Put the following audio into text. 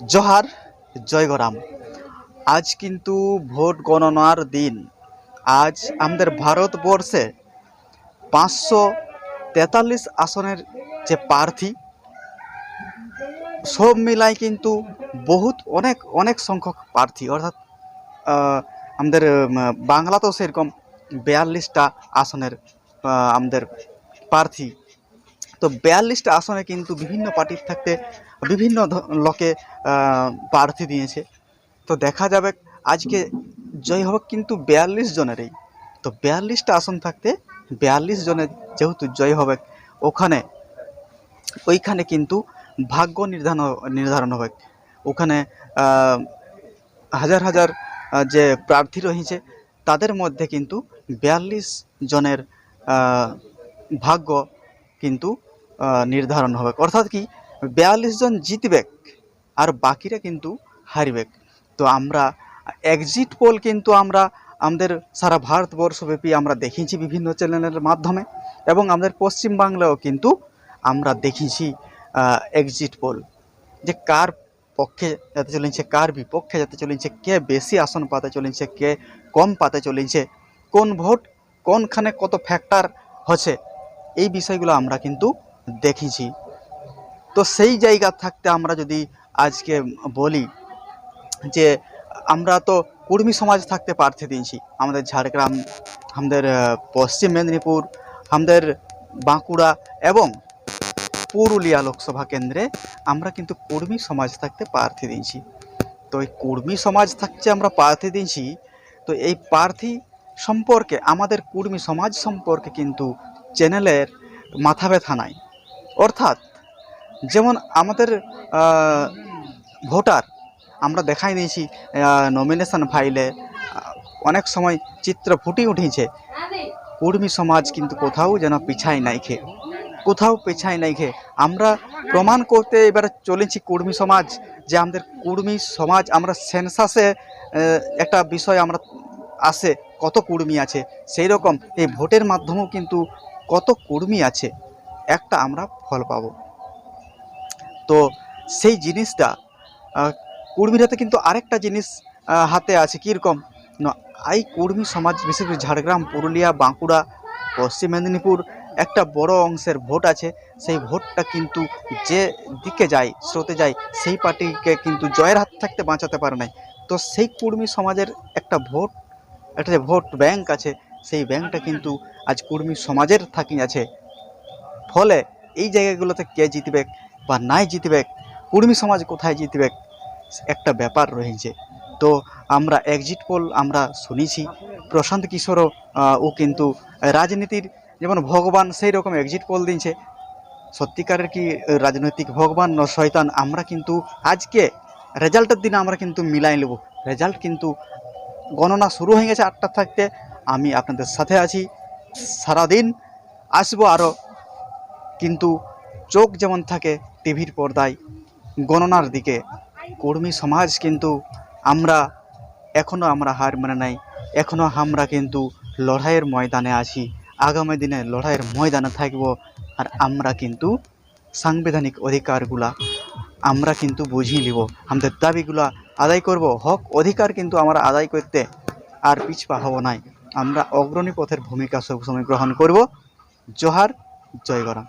জোহার, জয়গরাম। আজ কিন্তু ভোট গণনার দিন। আজ আমাদের ভারতবর্ষে পাঁচশো তেতাল্লিশ আসনের যে প্রার্থী, সব মিলাই কিন্তু বহুত অনেক অনেক সংখ্যক প্রার্থী। অর্থাৎ আমাদের বাংলাতেও সেরকম বিয়াল্লিশটা আসনের আমাদের প্রার্থী। তো বিয়াল্লিশটা আসনে কিন্তু বিভিন্ন পার্টির থাকতে বিভিন্ন লোকে প্রার্থী দিয়েছে। তো দেখা যাবে আজকে জয় হবে কিন্তু বিয়াল্লিশ জনেরই। তো বিয়াল্লিশটা আসন থাকতে বিয়াল্লিশ জনের যেহেতু জয় হবে, ওখানে, ওইখানে কিন্তু ভাগ্য নির্ধারণ নির্ধারণ হবে। ওখানে হাজার হাজার যে প্রার্থী রয়েছে, তাদের মধ্যে কিন্তু বিয়াল্লিশ জনের ভাগ্য কিন্তু নির্ধারণ হবে। অর্থাৎ কি বিয়াল্লিশ জন জিতবে আর বাকিরা কিন্তু হারবে তো আমরা এক্সিট পোল কিন্তু আমরা আমাদের সারা ভারতবর্ষব্যাপী আমরা দেখিয়েছি বিভিন্ন চ্যানেলের মাধ্যমে এবং আমাদের পশ্চিমবাংলাও কিন্তু আমরা দেখিয়েছি এক্সিট পোল যে কার পক্ষে যেতে চলেছে, কার বিপক্ষে যেতে চলেছে, কে বেশি আসন পাতে চলেছে, কে কম পাতে চলেছে, কোন ভোট কোনখানে কত ফ্যাক্টর হচ্ছে, এই বিষয়গুলো আমরা কিন্তু দেখেছি তো সেই জায়গা থাকতে আমরা যদি আজকে বলি যে আমরা তো কুর্মী সমাজ থাকতে প্রার্থী দিয়েছি। আমাদের ঝাড়গ্রাম, আমাদের পশ্চিম মেদিনীপুর, আমাদের বাঁকুড়া এবং পুরুলিয়া লোকসভা কেন্দ্রে আমরা কিন্তু কুর্মী সমাজ থাকতে প্রার্থী দিয়েছি। তো এই কুর্মী সমাজ থাকতে আমরা প্রার্থী দিয়েছি, তো এই প্রার্থী সম্পর্কে, আমাদের কুর্মী সমাজ সম্পর্কে কিন্তু চ্যানেলের মাথা ব্যথা নাই। অর্থাৎ যেমন আমাদের ভোটার, আমরা দেখাই দিয়েছি নমিনেশন ফাইলে অনেক সময় চিত্র ফুটে উঠেছে। কুর্মী সমাজ কিন্তু কোথাও যেন পিছাই নাই খে কোথাও পেছাই নাই খে আমরা প্রমাণ করতে এবার চলেছি কুর্মী সমাজ, যে আমাদের কুর্মী সমাজ, আমরা সেন্সাসে একটা বিষয় আমরা আসে কত কুর্মী আছে। সেই রকম এই ভোটের মাধ্যমেও কিন্তু কত কুর্মী আছে, একটা আমরা ফল পাবো। তো সেই জিনিসটা কুর্মীর হাতে কিন্তু আরেকটা জিনিস হাতে আছে, কীরকম? না এই কুর্মী সমাজ বিশেষ করে ঝাড়গ্রাম, পুরুলিয়া, বাঁকুড়া, পশ্চিম মেদিনীপুর, একটা বড় অংশের ভোট আছে। সেই ভোটটা কিন্তু যে দিকে যায়, স্রোতে যায়, সেই পার্টিকে কিন্তু জয়ের হাত থাকতে বাঁচাতে পারে নাই। তো সেই কুর্মী সমাজের একটা ভোট, একটা যে ভোট ব্যাংক আছে, সেই ব্যাংকটা কিন্তু আজ কুর্মী সমাজের থাকি আছে। ফলে এই জায়গাগুলোতে কে জিতবে বা নাই জিতবে কুর্মী সমাজ কোথায় জিতবে, একটা ব্যাপার রয়েছে। তো আমরা এক্সিট পোল আমরা শুনেছি। প্রশান্ত কিশোরও ও কিন্তু রাজনীতির যেমন ভগবান সেই রকম এক্সিট পোল দিচ্ছে সত্যিকারের কি রাজনৈতিক ভগবান ন শয়তান, আমরা কিন্তু আজকে রেজাল্টের দিনে আমরা কিন্তু মিলাই নেব। রেজাল্ট কিন্তু গণনা শুরু হয়ে গেছে আটটা থাকতে। আমি আপনাদের সাথে আছি। সারাদিন আসব আরও কিন্তু চোখ যেমন থাকে টিভির পর্দায়, গণনার দিকে। কর্মী সমাজ কিন্তু আমরা এখনও আমরা হার মানে নাই এখনও আমরা কিন্তু লড়াইয়ের ময়দানে আছি। আগামী দিনে লড়াইয়ের ময়দানে থাকব আর আমরা কিন্তু সাংবিধানিক অধিকারগুলা আমরা কিন্তু বুঝিয়ে নিব। আমাদের দাবিগুলা আদায় করব। হক অধিকার কিন্তু আমরা আদায় করতে আর পিছপা হব নাই। আমরা অগ্রণী পথের ভূমিকা সবসময় গ্রহণ করব। জোহার, জয় গরাম